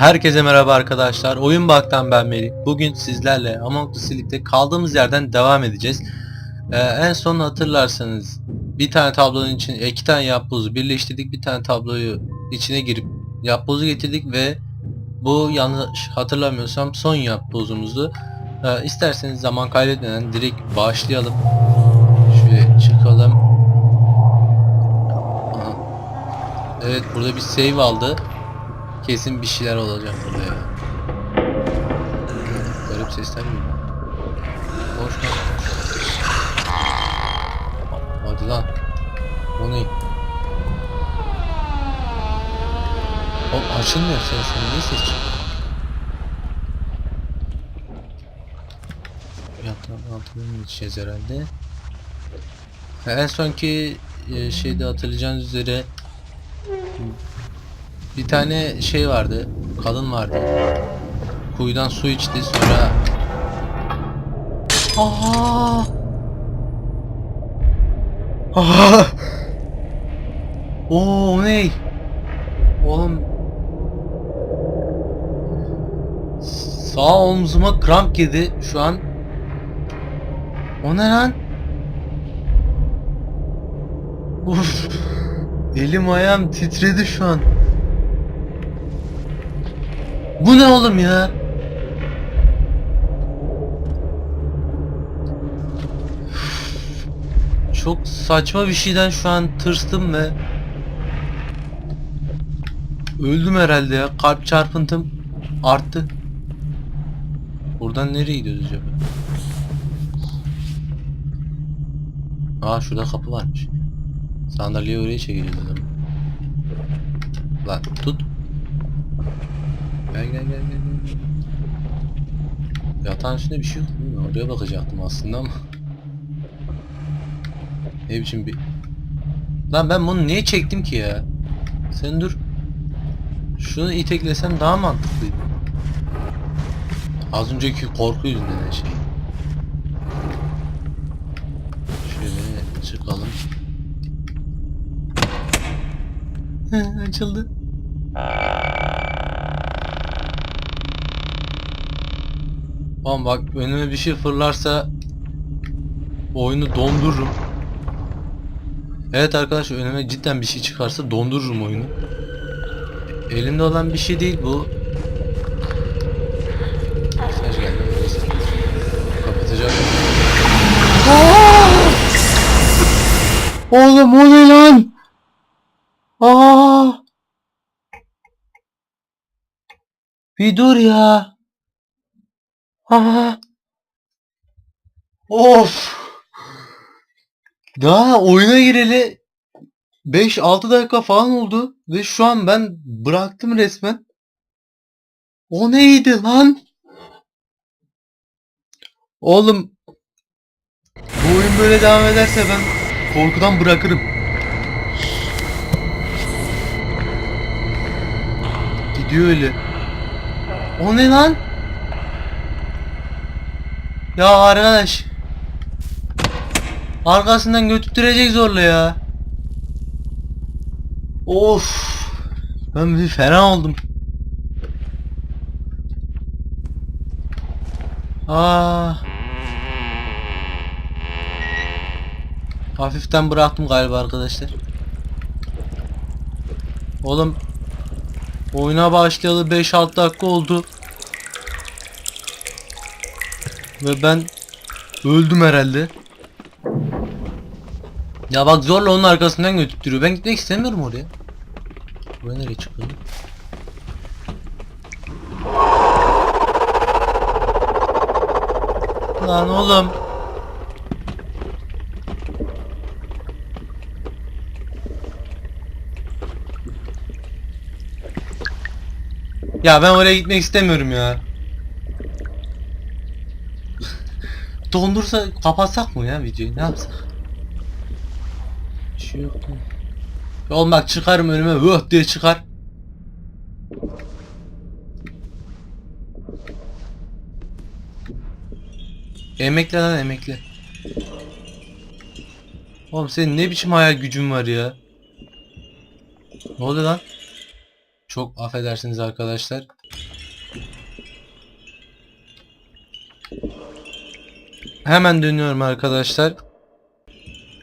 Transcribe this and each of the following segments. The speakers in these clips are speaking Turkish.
Herkese merhaba arkadaşlar. Oyun Bak'tan ben Melih. Bugün sizlerle Among Us Sleep'te kaldığımız yerden devam edeceğiz. Ee, en son hatırlarsanız bir tane tablonun için iki tane yapbozu birleştirdik. Bir tane tabloyu içine girip yapbozu getirdik ve bu yanlış hatırlamıyorsam son yapbozumuzdu. Ee, isterseniz zaman kaybetmeden direkt başlayalım. Şöyle çıkalım. Aha. Evet burada bir save aldı. Kesin bir şeyler olacak burada ya. Garip sesler geliyor. Boş lan. Hadi lan. O ne? Oğlum açılmıyor sen niye ses çıkıyor? Altına geçeceğiz herhalde. Ha, En sonki e, şeyde hatırlayacağınız üzere bir tane şey vardı. Kadın vardı. Kuyudan su içti sonra Aa! Aa! Oo o ne? Oğlum Sağ omzuma kramp girdi şu an. O ne lan? Uf. Elim ayağım titredi şu an. Bu ne oğlum ya? Çok saçma bir şeyden şu an tırstım ve öldüm herhalde ya. Kalp çarpıntım arttı. Buradan nereye gidiyoruz acaba? Aa şurada kapı varmış. Sandalyeyi oraya çekeceğiz o. Lan tut. Gel gel gel gel. gel. Yatağın üstünde bir şey yok değil mi? Oraya bakacaktım aslında ama. Ne biçim bir... Lan ben bunu niye çektim ki ya? Sen dur. Şunu iteklesem daha mantıklıydı. Az önceki korku yüzünden şey. Şöyle çıkalım. Hı, Açıldı. Oğlum bak önüme bir şey fırlarsa oyunu dondururum. Evet arkadaşlar önüme cidden bir şey çıkarsa dondururum oyunu. Elimde olan bir şey değil bu. Mesaj geldi. Kapatacağım. Oğlum o ne lan? Aa! Bir dur ya. Aa! Of! Daha oyuna gireli 5-6 dakika falan oldu ve şu an ben bıraktım resmen. O neydi lan? Oğlum bu oyun böyle devam ederse ben korkudan bırakırım. Gidiyor öyle. O ne lan? Ya arkadaş. Arkasından götürecek zorla ya. Of. Ben bir fena oldum. Aa. Hafiften bıraktım galiba arkadaşlar. Oğlum oyuna başlayalı 5-6 dakika oldu. Ve ben öldüm herhalde. Ya bak zorla onun arkasından götürüyor. Ben gitmek istemiyorum oraya. Buraya nereye çıkıyor? Lan oğlum. Ya ben oraya gitmek istemiyorum ya. Dondursa kapatsak mı ya videoyu ne yapsak? Bir şey yok mu? Oğlum bak çıkarım önüme vöh diye çıkar. Emekle lan emekle. Oğlum senin ne biçim hayal gücün var ya? Ne oluyor lan? Çok affedersiniz arkadaşlar. Hemen dönüyorum arkadaşlar.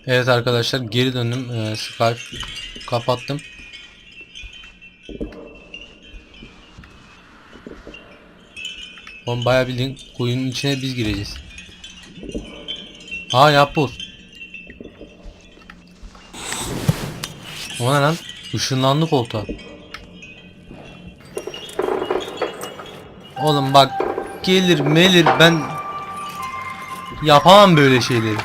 Evet arkadaşlar geri döndüm. Ee, Skype kapattım. Oğlum bayağı bildiğin kuyunun içine biz gireceğiz. Aa yapboz. O ne lan? Işınlandı koltuğa. Oğlum bak gelir melir ben yapamam böyle şeyleri.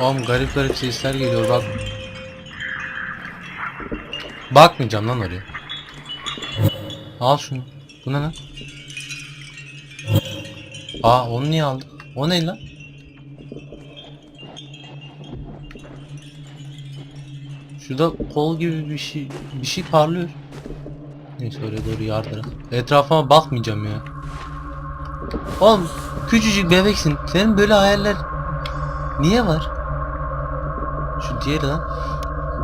Oğlum garip garip sesler geliyor bak. Bakmayacağım lan oraya. Al şunu. Bu ne lan? Aa onu niye aldın? O ne lan? Şurada kol gibi bir şey bir şey parlıyor. Neyse oraya doğru yardıra. Etrafıma bakmayacağım ya. Oğlum küçücük bebeksin. Senin böyle hayaller niye var? Şu diğeri lan.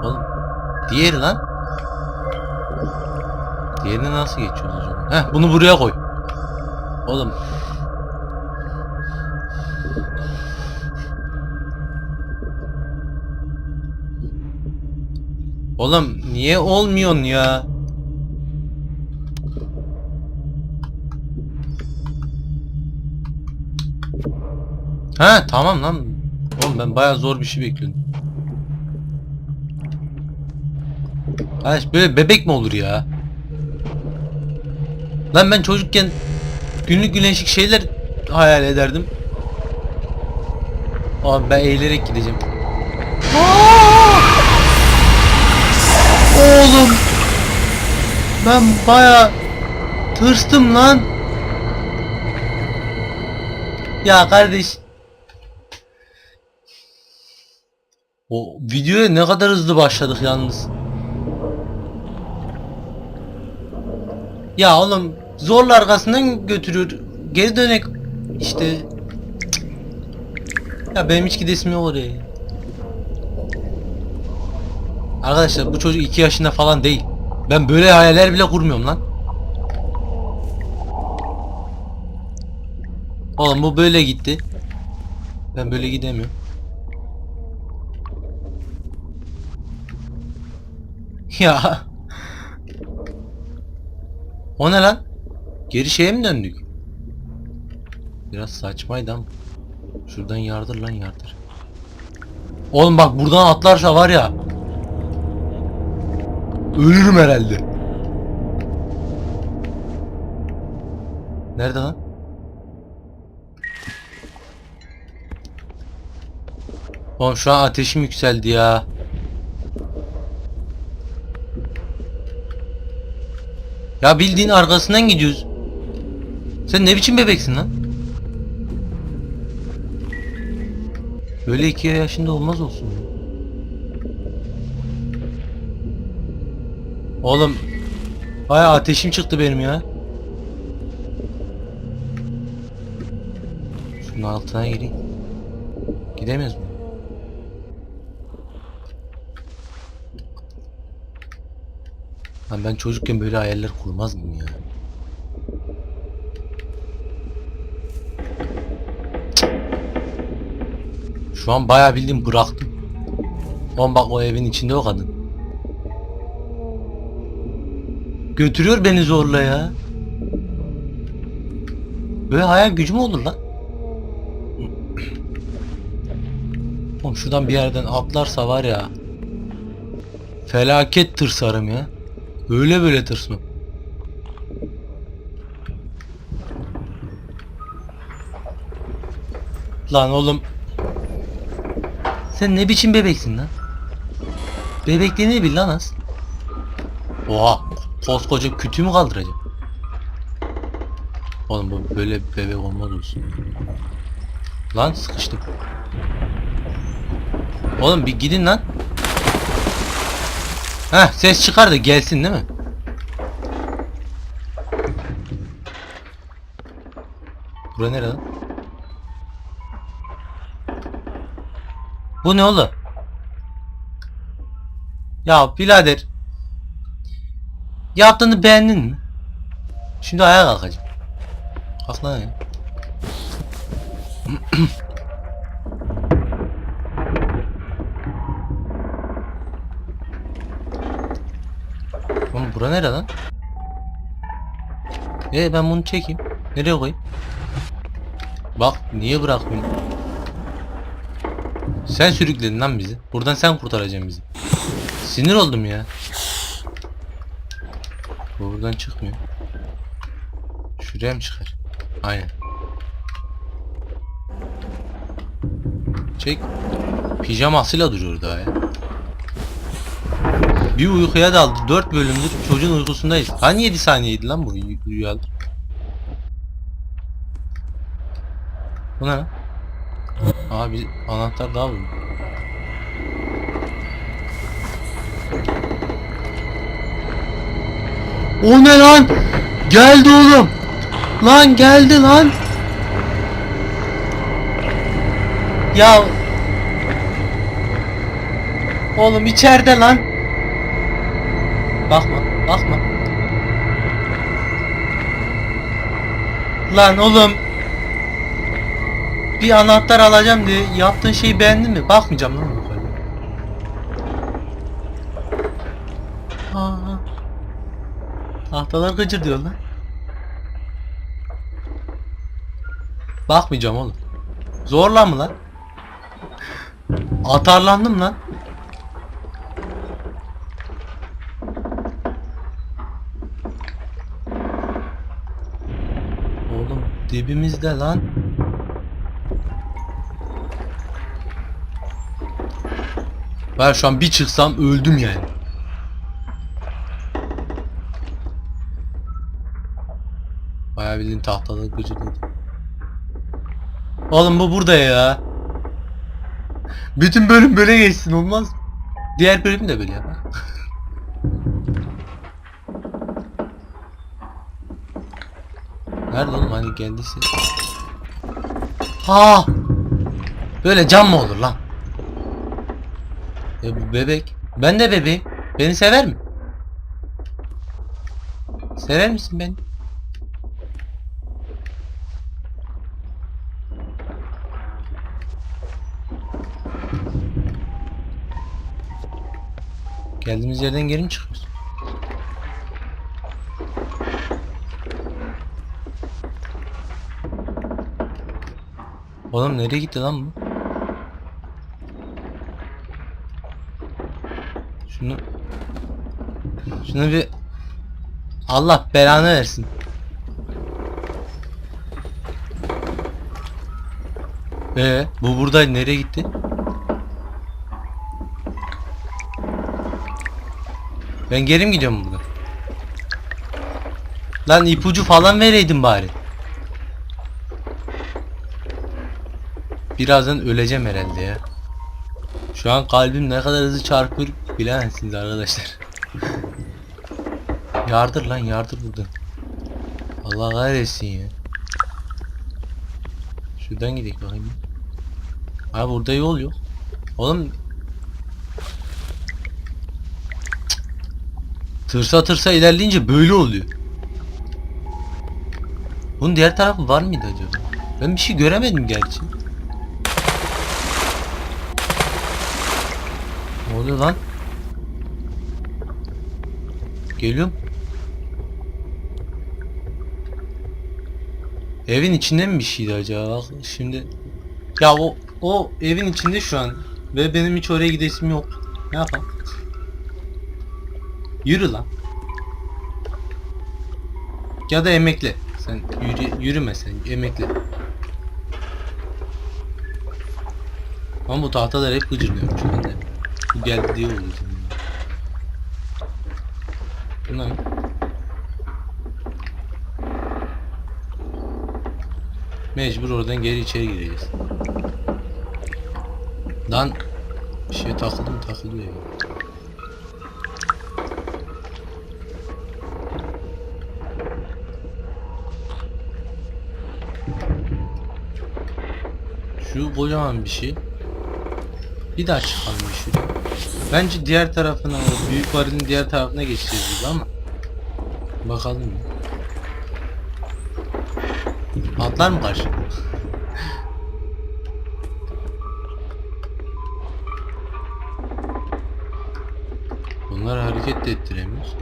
Oğlum diğeri lan. Diğerine nasıl geçiyoruz acaba? Heh bunu buraya koy. Oğlum. Oğlum niye olmuyorsun ya? Ha tamam lan. Oğlum ben bayağı zor bir şey bekliyordum. Arkadaş böyle bebek mi olur ya? Lan ben çocukken günlük güneşlik şeyler hayal ederdim. Abi ben eğilerek gideceğim. Oğlum. Ben baya tırstım lan. Ya kardeş. O videoya ne kadar hızlı başladık yalnız. Ya oğlum zorla arkasından götürüyor. Geri dönek işte. Ya benim hiç gidesim yok oraya. Arkadaşlar bu çocuk 2 yaşında falan değil. Ben böyle hayaller bile kurmuyorum lan. Oğlum bu böyle gitti. Ben böyle gidemiyorum. Ya. O ne lan? Geri şeye mi döndük? Biraz saçmaydı ama. Şuradan yardır lan yardır. Oğlum bak buradan atlarsa var ya. Ölürüm herhalde. Nerede lan? Oğlum şu an ateşim yükseldi ya. Ya bildiğin arkasından gidiyoruz. Sen ne biçim bebeksin lan? Böyle iki yaşında olmaz olsun. ya. Oğlum Baya ateşim çıktı benim ya. Şunun altına gireyim. Gidemiyoruz mu? Lan ben çocukken böyle hayaller kurmazdım ya. Cık. Şu an bayağı bildiğim bıraktım. Oğlum bak o evin içinde o kadın. Götürüyor beni zorla ya. Böyle hayal gücü mü olur lan? Oğlum şuradan bir yerden atlarsa var ya. Felaket tırsarım ya. Öyle böyle tırsmam. Lan oğlum. Sen ne biçim bebeksin lan? Bebekliğini bil lan az. Oha. Koskoca kütüğü mü kaldıracağım? Oğlum bu böyle bebek olmaz olsun. Lan sıkıştım. Oğlum bir gidin lan. Heh ses çıkar da gelsin değil mi? Bura nere lan? Bu ne oğlum? Ya birader. Yaptığını beğendin mi? Şimdi ayağa kalkacağım. Kalk lan ya. Oğlum bura nere lan? Ee ben bunu çekeyim. Nereye koyayım? Bak niye bırakmıyorsun? Sen sürükledin lan bizi. Buradan sen kurtaracaksın bizi. Sinir oldum ya. Bu buradan çıkmıyor. Şuraya mı çıkar? Aynen. Çek. Pijamasıyla duruyor daha ya. Bir uykuya daldı. 4 bölümdür çocuğun uykusundayız. Hani 7 saniyeydi lan bu uyuyalı? Bu ne? bir anahtar daha buldum. O ne lan? Geldi oğlum. Lan geldi lan. Ya Oğlum içeride lan. Bakma, bakma. Lan oğlum. Bir anahtar alacağım diye yaptığın şeyi beğendin mi? Bakmayacağım lan bu kadar. Aa. Tahtalar gıcır diyor lan. Bakmayacağım oğlum. Zorla mı lan? Atarlandım lan. Oğlum dibimizde lan. Ben şu an bir çıksam öldüm yani. Bayağı bildiğin tahtada gıcırdadı. Oğlum bu burada ya. Bütün bölüm böyle geçsin olmaz? Diğer bölüm de böyle yapar. Nerede oğlum hani geldiyse? Ha! Böyle cam mı olur lan? E bu bebek. Ben de bebeğim. Beni sever mi? Sever misin beni? Geldiğimiz yerden geri mi çıkıyoruz? Oğlum nereye gitti lan bu? Şunu Şunu bir Allah belanı versin. Ee, bu burada nereye gitti? Ben geri mi gidiyorum buradan? Lan ipucu falan vereydin bari. Birazdan öleceğim herhalde ya. Şu an kalbim ne kadar hızlı çarpıyor bilemezsiniz arkadaşlar. yardır lan yardır buradan. Allah kahretsin ya. Şuradan gidelim bakayım. Ha burada yol yok. Oğlum Tırsa tırsa ilerleyince böyle oluyor. Bunun diğer tarafı var mıydı acaba? Ben bir şey göremedim gerçi. Ne oluyor lan? Geliyorum. Evin içinde mi bir şeydi acaba? Şimdi ya o o evin içinde şu an ve benim hiç oraya gidesim yok. Ne yapalım? Yürü lan. Ya da emekle. Sen yürü, yürüme sen emekle. Ama bu tahtalar hep gıcırlıyor şu anda. Bu geldi diye şimdi. Bunlar. Mecbur oradan geri içeri gireceğiz. Lan bir şey takıldı mı takılıyor ya. Şu kocaman bir şey. Bir daha çıkalım bir şuraya. Bence diğer tarafına, o büyük varilin diğer tarafına geçeceğiz gibi ama. Bakalım. Atlar mı karşı? Bunlar hareket de ettiremiyoruz.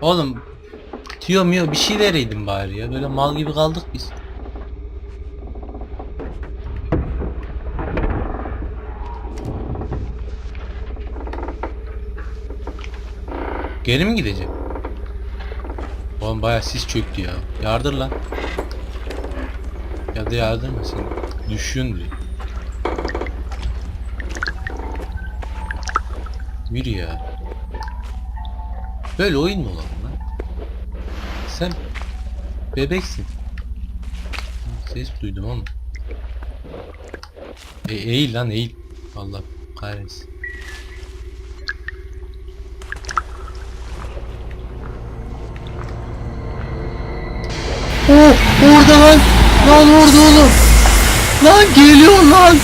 Oğlum Tiyo miyo bir şey vereydin bari ya. Böyle mal gibi kaldık biz. Geri mi gidecek? Oğlum baya sis çöktü ya. Yardır lan. Ya da yardırma sen. Düşüyorsun diye. Yürü ya. Böyle oyun mu olalım lan? Sen bebeksin. Ses duydum ama. E, eğil lan eğil. Allah kahretsin. Oh orada lan. Lan orada oğlum. Lan geliyor lan.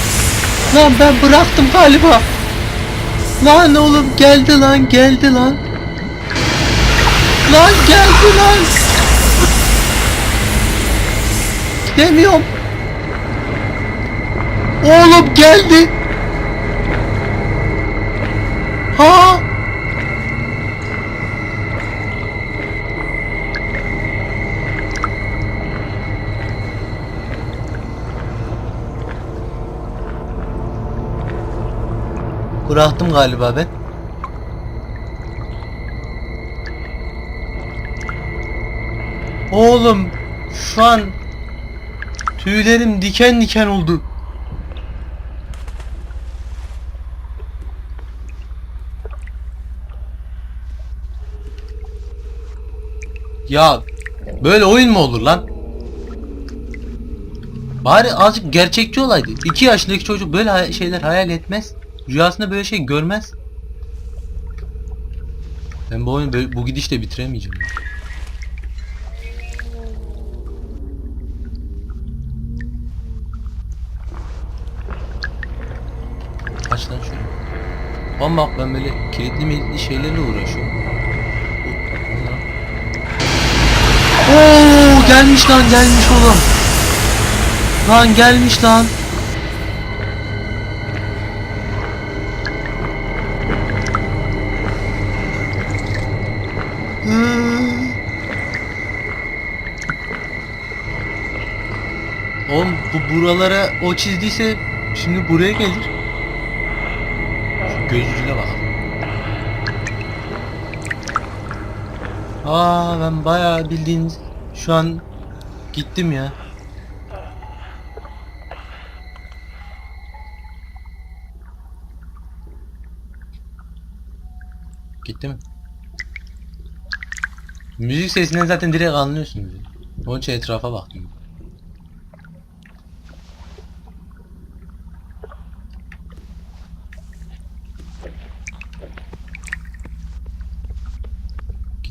Lan ben bıraktım galiba. Lan oğlum geldi lan geldi lan. Lan geldi lan. Gidemiyorum. Oğlum geldi. Ha? Bıraktım galiba ben. Oğlum şu an tüylerim diken diken oldu. Ya böyle oyun mu olur lan? Bari azıcık gerçekçi olaydı. 2 yaşındaki çocuk böyle şeyler hayal etmez. Rüyasında böyle şey görmez. Ben bu oyunu bu gidişle bitiremeyeceğim. ya. Aç lan şunu. Ama bak ben böyle kilitli militli şeylerle uğraşıyorum. Oo gelmiş lan gelmiş oğlum. Lan gelmiş lan. Oğlum bu buralara o çizdiyse şimdi buraya gelir. Şu gözcüle bak. Aa ben bayağı bildiğiniz şu an gittim ya. Gitti mi? Müzik sesinden zaten direkt anlıyorsunuz. Onun için etrafa baktım.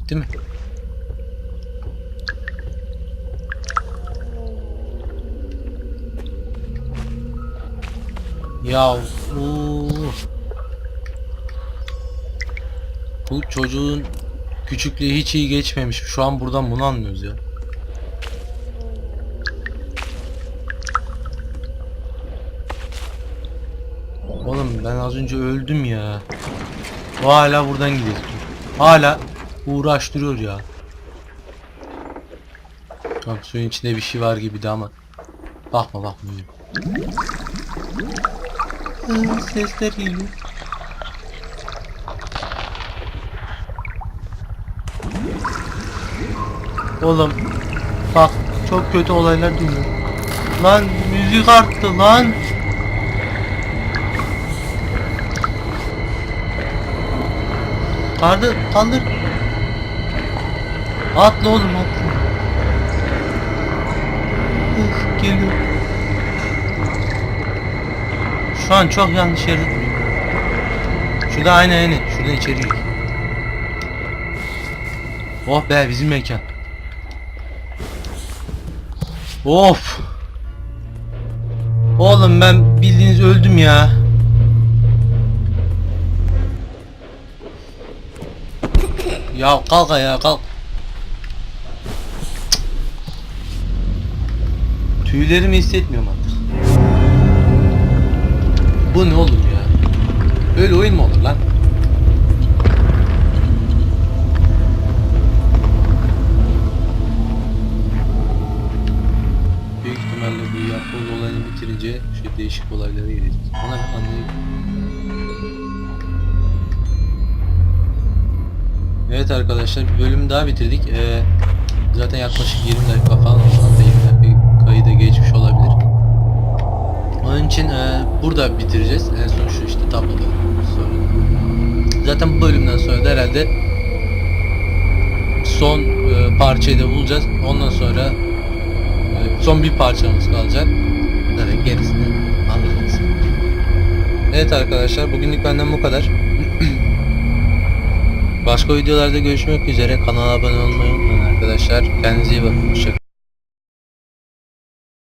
Gitti mi? Ya. Bu çocuğun küçüklüğü hiç iyi geçmemiş. Şu an buradan bunu anlıyoruz ya. Oğlum ben az önce öldüm ya. Hala buradan gidiyor. Hala uğraştırıyor ya. Tamam suyun içinde bir şey var gibi de ama. Bakma bakma. Aa, Sesler geliyor. Oğlum bak çok kötü olaylar duyuyorum. Lan müzik arttı lan. Kaldır kaldır. Atla oğlum atla. Uf, geliyor. Şu an çok yanlış yerde duruyor. Şurada aynı aynı. Şurada içeri gir. Oh be bizim mekan. Of. Oğlum ben bildiğiniz öldüm ya. Ya kalk ya kalk. Tüylerimi hissetmiyorum artık. Bu ne oğlum ya? Böyle oyun mu olur lan? Büyük ihtimalle bu yapboz olayını bitirince şu değişik olaylara geleceğiz. Ona ben anlayayım. Evet arkadaşlar bir bölüm daha bitirdik. Ee, zaten yaklaşık 20 dakika falan şu anda 20 dakika kayıda geçmiş olabilir. Onun için e, burada bitireceğiz. En son şu işte tabloda. Zaten bu bölümden sonra da herhalde son e, parçayı da bulacağız. Ondan sonra e, son bir parçamız kalacak. Zaten gerisini anlarız. Evet arkadaşlar bugünlük benden bu kadar. Başka videolarda görüşmek üzere. Kanala abone olmayı unutmayın arkadaşlar. Kendinize iyi bakın. Hoşçakalın.